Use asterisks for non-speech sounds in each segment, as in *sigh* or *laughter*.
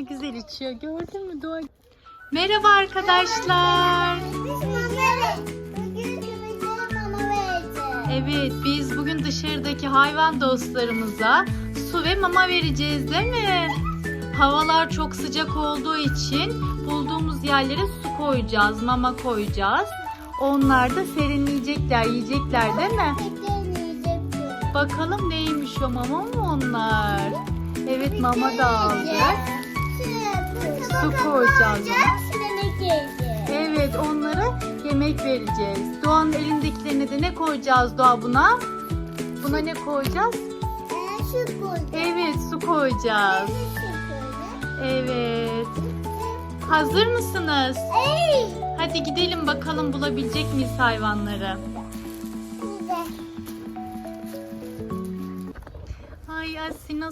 ne güzel içiyor. Gördün mü Doğa? Merhaba arkadaşlar. Biz mama Bugün mama. Evet biz bugün dışarıdaki hayvan dostlarımıza su ve mama vereceğiz değil mi? Havalar çok sıcak olduğu için bulduğumuz yerlere su koyacağız, mama koyacağız. Onlar da serinleyecekler, yiyecekler değil mi? Bakalım neymiş o mama mı onlar? Evet mama da aldık. Su koyacağız ona. Evet onlara yemek vereceğiz. Doğanın elindekilerine de ne koyacağız Doğa buna? Buna ne koyacağız? Şu koy. Evet su koyacağız. Evet. Hazır mısınız? Ey! Hadi gidelim bakalım bulabilecek miyiz hayvanları?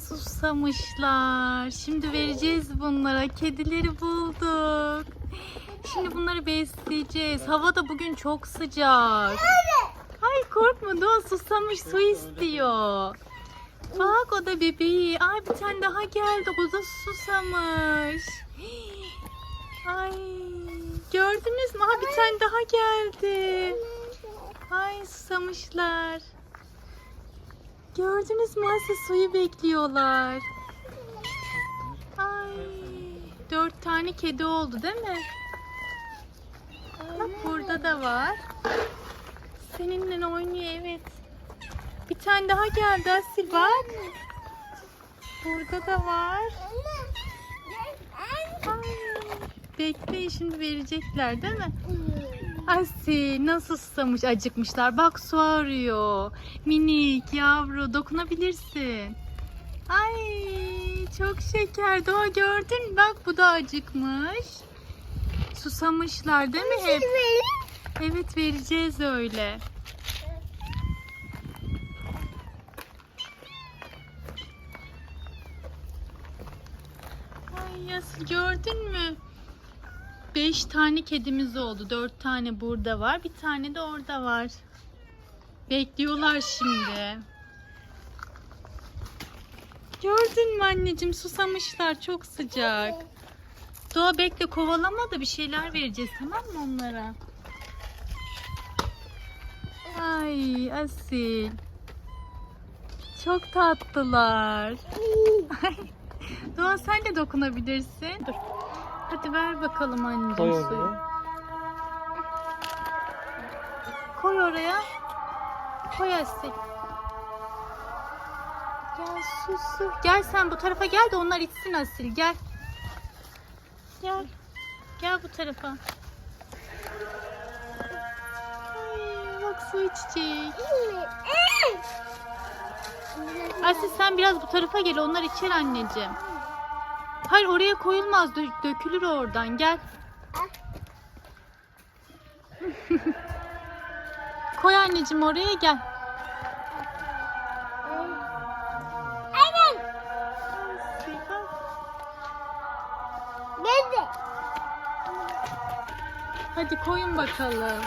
Susamışlar. Şimdi vereceğiz bunlara. Kedileri bulduk. Şimdi bunları besleyeceğiz. Hava da bugün çok sıcak. Ay korkma Doğa susamış su istiyor. Bak o da bebeği. Ay bir tane daha geldi. O da susamış. Ay gördünüz mü? Aha bir tane daha geldi. Ay susamışlar. Gördünüz mü? Asya suyu bekliyorlar. Ay dört tane kedi oldu değil mi? Bak burada da var. Seninle oynuyor evet. Bir tane daha geldi Asil bak. Burada da var. Ay, bekleyin şimdi verecekler değil mi? Asil nasıl susamış acıkmışlar. Bak su arıyor. Minik yavru dokunabilirsin. Ay çok şeker. Doğa gördün? Bak bu da acıkmış. Susamışlar değil mi hep? Evet vereceğiz öyle. Ay Yasin gördün mü? Beş tane kedimiz oldu. Dört tane burada var. Bir tane de orada var. Bekliyorlar şimdi. Gördün mü anneciğim susamışlar çok sıcak. Doğa bekle kovalama da bir şeyler vereceğiz tamam mı onlara? Ay Asil. Çok tatlılar. *laughs* Doğa sen de dokunabilirsin. Dur. Hadi ver bakalım anneciğim Koy suyu. oraya. Koy oraya. Koy Asil. Gel su su. Gel sen bu tarafa gel de onlar içsin Asil gel. Gel. Gel bu tarafa. Ay, bak su içecek. Asil sen biraz bu tarafa gel onlar içer anneciğim. Hayır oraya koyulmaz dö- dökülür oradan gel. *laughs* Koy anneciğim oraya gel. Hadi koyun bakalım.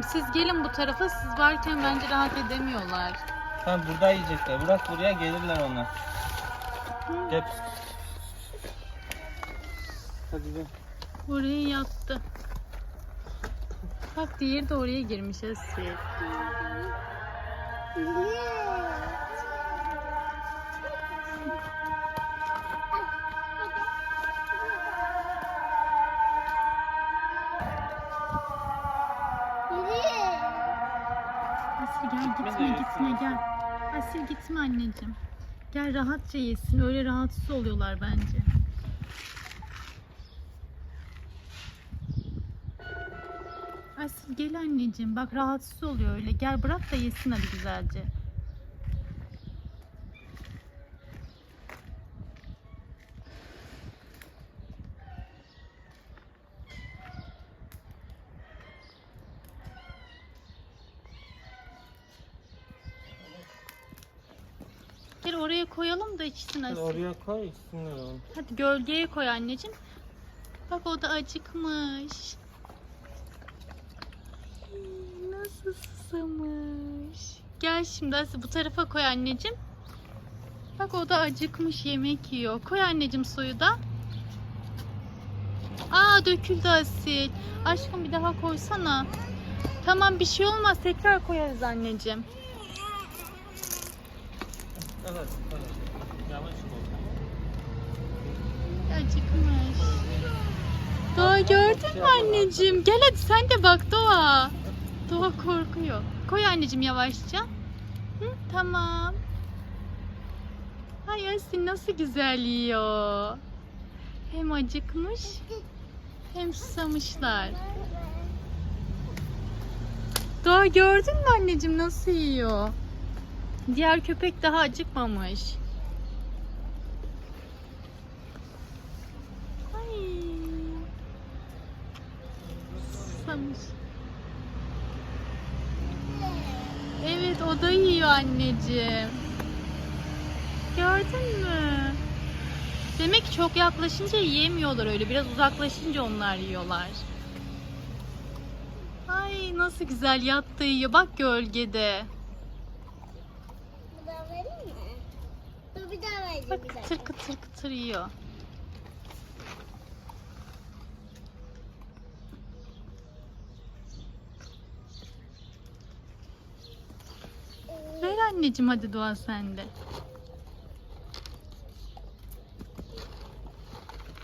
Tamam. Siz gelin bu tarafa. Siz varken bence rahat edemiyorlar. Tamam burada yiyecekler. Bırak buraya gelirler onlar. Gel. Hadi gel. Oraya yattı. Bak diğeri de oraya girmiş. Asil Asil. gel. Asil gitme anneciğim. Gel rahatça yesin. Öyle rahatsız oluyorlar bence. Asil gel anneciğim. Bak rahatsız oluyor öyle. Gel bırak da yesin hadi güzelce. Gel oraya koyalım da içsin Hadi oraya koy içsinler. Hadi gölgeye koy anneciğim. Bak o da acıkmış. Ay, Nasıl susamış. Gel şimdi Asya bu tarafa koy anneciğim. Bak o da acıkmış yemek yiyor. Koy anneciğim suyu da. Aa döküldü Asil. Aşkım bir daha koysana. Tamam bir şey olmaz tekrar koyarız anneciğim. Evet, Acıkmış. Doğa gördün mü anneciğim? Gel hadi sen de bak Doğa. Doğa korkuyor. Koy anneciğim yavaşça. Hı, tamam. Ay Asil nasıl güzel yiyor. Hem acıkmış hem susamışlar. Doğa gördün mü anneciğim nasıl yiyor? Diğer köpek daha acıkmamış. Ay. Susamış. Evet o da yiyor anneciğim. Gördün mü? Demek ki çok yaklaşınca yiyemiyorlar öyle. Biraz uzaklaşınca onlar yiyorlar. Ay nasıl güzel yattı yiyor. Bak gölgede. Bir daha vereyim mi? Dur bir daha vereceğim Bak kıtır kıtır kıtır yiyor. Ver anneciğim hadi Doğa sende.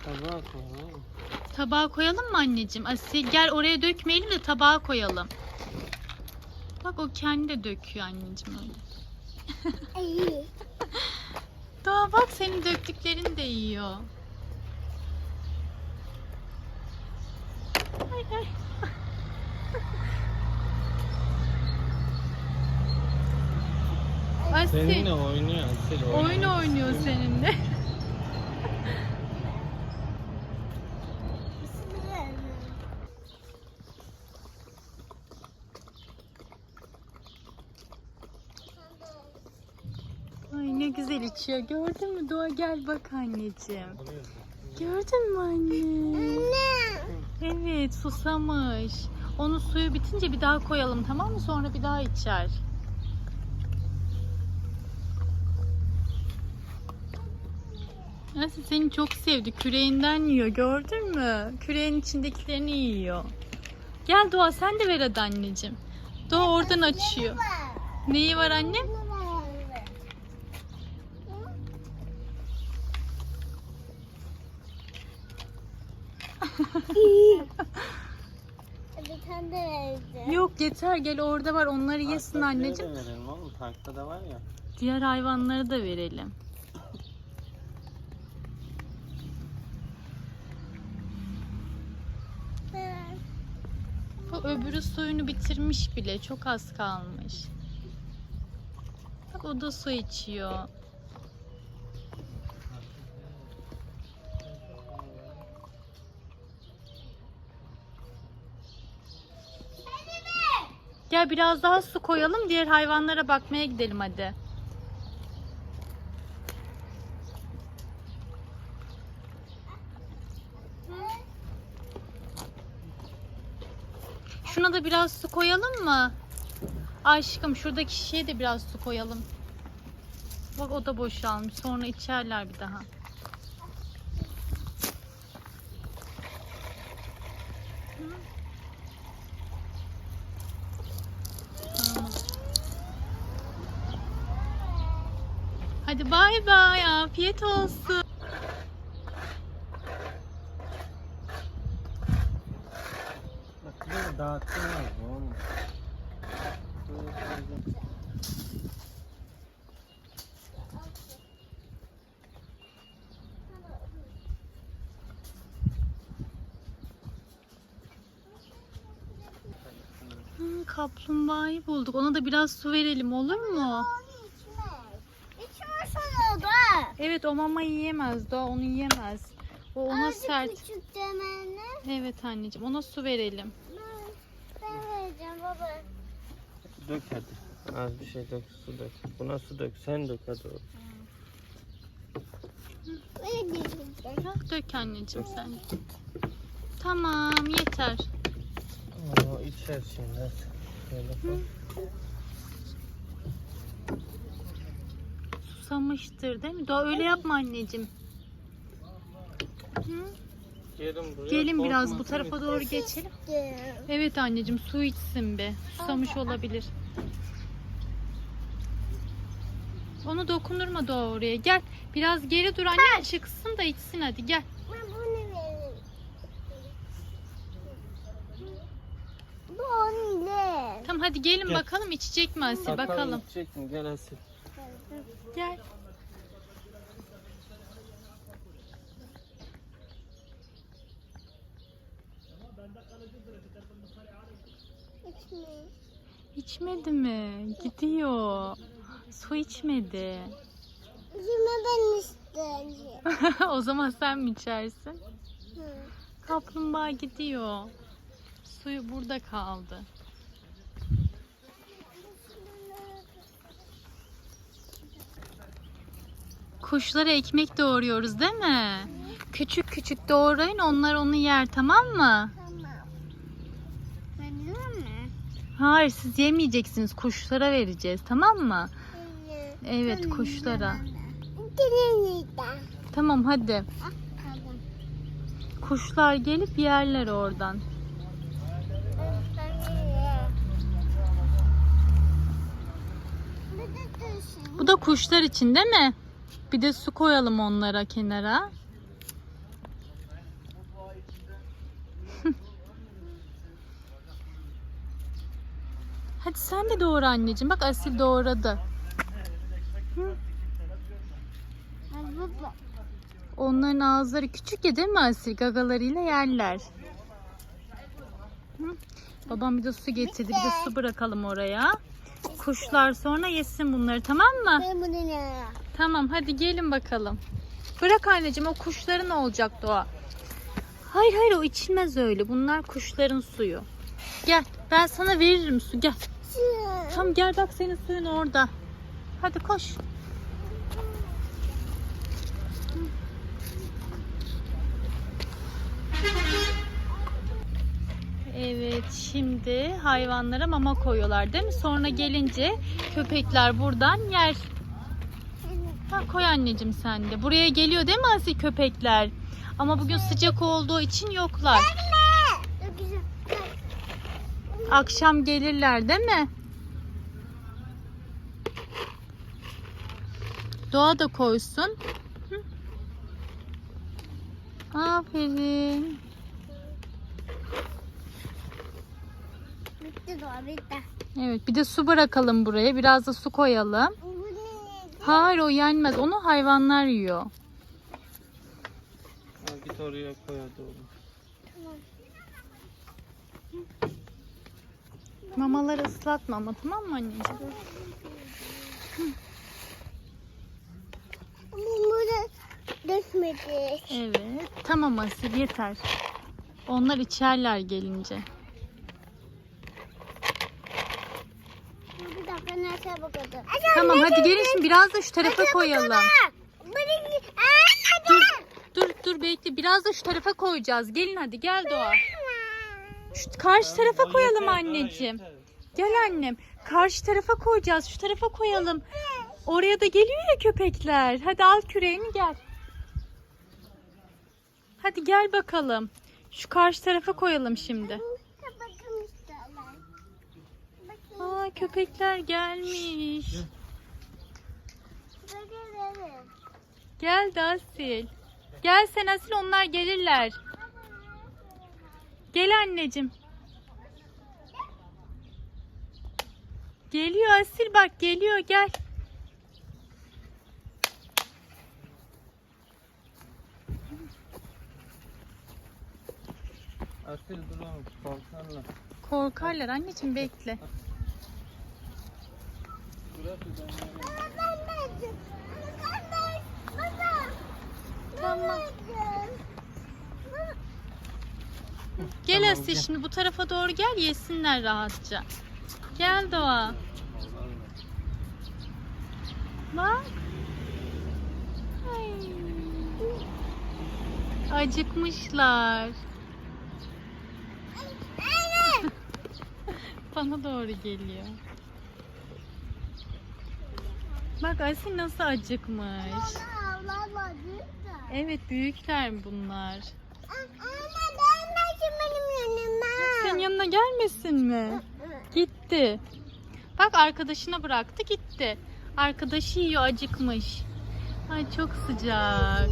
Tabağa koyalım. Tabağa koyalım mı anneciğim? Asil gel oraya dökmeyelim de tabağa koyalım. Bak o kendi de döküyor anneciğim öyle. *laughs* Doğa bak senin döktüklerini de yiyor. Ay ay. *laughs* Asil Seninle oynuyor. Asil oyun oynuyor seninle. Ay ne güzel içiyor. Gördün mü Doğa gel bak anneciğim. Gördün mü anne? Anne. Evet susamış. Onun suyu bitince bir daha koyalım tamam mı? Sonra bir daha içer. Nasıl seni çok sevdi. Küreğinden yiyor. Gördün mü? Küreğin içindekilerini yiyor. Gel Doğa sen de ver hadi anneciğim. Doğa oradan açıyor. Neyi var annem? Bir tane de vereceğim. Yok yeter gel orada var onları yesin anneciğim. de verelim oğlum. Parkta da var ya. Diğer hayvanları da verelim. Bu öbürü suyunu bitirmiş bile. Çok az kalmış. Bak o da su içiyor. Gel biraz daha su koyalım. Diğer hayvanlara bakmaya gidelim hadi. Şuna da biraz su koyalım mı? Aşkım şuradaki şişeye de biraz su koyalım. Bak o da boşalmış. Sonra içerler bir daha. Hadi bay bay. Afiyet olsun. Dağıttın lazım oğlum. Hı, kaplumbağayı bulduk. Ona da biraz su verelim olur mu? İçme sana da. Evet o mama yiyemez. Doğa onu yiyemez. O ona Azıcık sert. küçük demene. Evet anneciğim ona su verelim. Ben, baba. Dök hadi. Az bir şey dök, su dök. Buna su dök, sen dök hadi. oğlum. Dök anneciğim sen. Tamam yeter. Oo, içer şimdi hadi. Şöyle koy. susamıştır değil mi? Doğa öyle yapma anneciğim. Hı? Gelin buraya. Gelin biraz bu tarafa doğru geçelim. Gel. Evet anneciğim su içsin be. Susamış olabilir. Onu dokundurma Doğa oraya. Gel. Biraz geri dur anne çıksın da içsin hadi gel. Ben bunu veririm. Bu onun ne? Tamam hadi gelin Gel. bakalım içecek mi Asil bakalım. içecek mi? Gel Asil. Gel. İçmedi mi? Gidiyor. Su içmedi. İçme ben istedim. *laughs* o zaman sen mi içersin? Hı. Kaplumbağa gidiyor. Suyu burada kaldı. Kuşlara ekmek doğuruyoruz değil mi? Küçük küçük doğrayın onlar onu yer tamam mı? Tamam. Verdin mi? Hayır siz yemeyeceksiniz kuşlara vereceğiz tamam mı? Evet. Kuşlara. Gelin Tamam hadi. Tamam. Kuşlar gelip yerler oradan. Bu da kuşlar için değil mi? Bir de su koyalım onlara kenara. Hadi sen de doğra anneciğim. Bak Asil doğradı. Onların ağızları küçük ya değil mi Asil? Gagalarıyla yerler. Hı. Babam bir de su getirdi. Bir de su bırakalım oraya. Kuşlar sonra yesin bunları tamam mı? Tamam hadi gelin bakalım. Bırak anneciğim o kuşların olacak Doğa. Hayır hayır o içilmez öyle. Bunlar kuşların suyu. Gel ben sana veririm su gel. Tamam gel bak senin suyun orada. Hadi koş. Evet şimdi hayvanlara mama koyuyorlar değil mi? Sonra gelince köpekler buradan yer. Ha, koy anneciğim sen de. Buraya geliyor değil mi Asi köpekler? Ama bugün sıcak olduğu için yoklar. Akşam gelirler değil mi? Doğa da koysun. Hı. Aferin. Bitti doğru bitti. Evet bir de su bırakalım buraya. Biraz da su koyalım. Hayır o yenmez. Onu hayvanlar yiyor. Ha, git oraya koy hadi oğlum. Mamaları ıslatma ama tamam mı anneciğim? Ama burada dökmedi. Evet. Tamam Asil yeter. Onlar içerler gelince. Bir dakika nereye bakalım. Tamam hadi gelin şimdi biraz da şu tarafa koyalım. Dur, dur, dur bekle. Biraz da şu tarafa koyacağız. Gelin hadi gel Doğa. Şu karşı tarafa koyalım anneciğim. Gel annem. Karşı tarafa koyacağız. Şu tarafa koyalım. Oraya da geliyor ya köpekler. Hadi al küreğini gel. Hadi gel bakalım. Şu karşı tarafa koyalım şimdi. Aa köpekler gelmiş. Bakın. Geldi Asil. Gel sen Asil onlar gelirler. Gel anneciğim. Geliyor Asil bak geliyor gel. Asil dur oğlum korkarlar. Korkarlar anneciğim bekle. Tamam. Gel Tamam, gel. şimdi bu tarafa doğru gel yesinler rahatça. Gel Doğa. Bak. Ay. Acıkmışlar. Bana doğru geliyor. Bak Asil nasıl acıkmış. Evet büyükler bunlar. Ama gelmesin benim yanıma. Senin yanına gelmesin mi? Gitti. Bak arkadaşına bıraktı gitti. Arkadaşı yiyor acıkmış. Ay çok sıcak.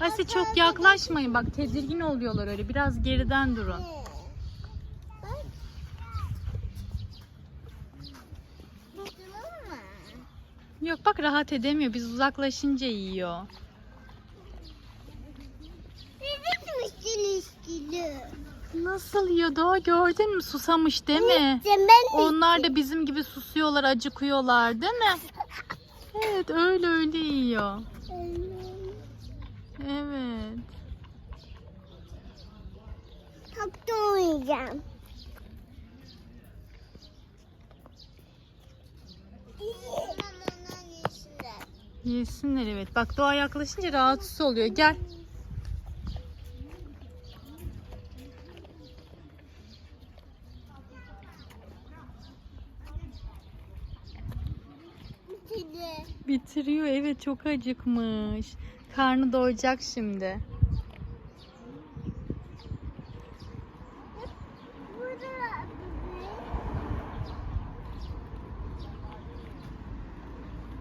Asil çok yaklaşmayın bak tedirgin oluyorlar öyle. Biraz geriden durun. Yok bak rahat edemiyor. Biz uzaklaşınca yiyor. Nasıl yiyor Doğa gördün mü? Susamış değil mi? Onlar da bizim gibi susuyorlar, acıkıyorlar değil mi? Evet öyle öyle yiyor. Evet. Topta oynayacağım. Yesinler evet. Bak Doğa yaklaşınca rahatsız oluyor. Gel. Bitiriyor evet çok acıkmış. Karnı doyacak şimdi.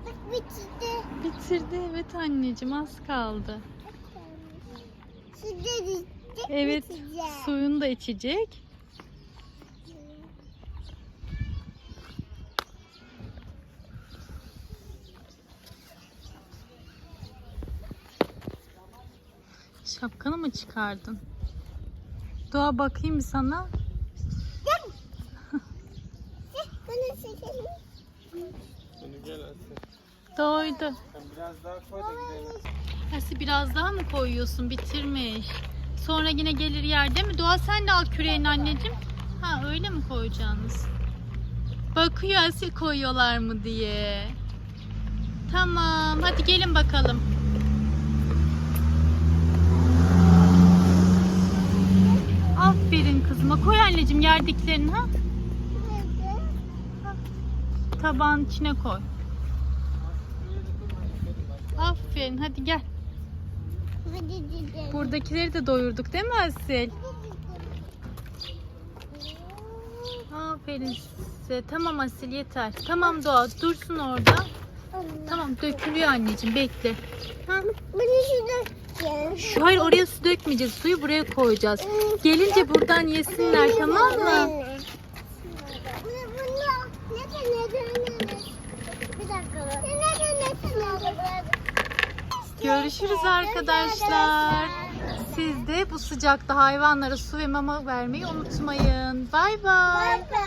Bak bitirdi. Bitirdi evet anneciğim az kaldı. Şimdi bitti. Evet bitecek. suyunu da içecek. Şapkanı mı çıkardın? Doğa bakayım sana. Bunu seçelim. Bunu gel Asya. Doydu. Biraz daha koy da gidelim. Asi biraz daha mı koyuyorsun? Bitirmiş. Sonra yine gelir yer değil mi? Doğa sen de al küreğini anneciğim. Ha öyle mi koyacaksınız? Bakıyor Asil koyuyorlar mı diye. Tamam hadi gelin bakalım. Aferin kızıma. Koy anneciğim yerdiklerini ha. Tabağın içine koy. Aferin hadi gel. Hadi gidelim. Buradakileri de doyurduk değil mi Asil? Aferin size. Tamam Asil yeter. Tamam Doğa dursun orada. Tamam dökülüyor anneciğim bekle. Ha? Hayır oraya su dökmeyeceğiz. Suyu buraya koyacağız. Gelince buradan yesinler tamam mı? Görüşürüz arkadaşlar. Siz de bu sıcakta hayvanlara su ve mama vermeyi unutmayın. Bay bay.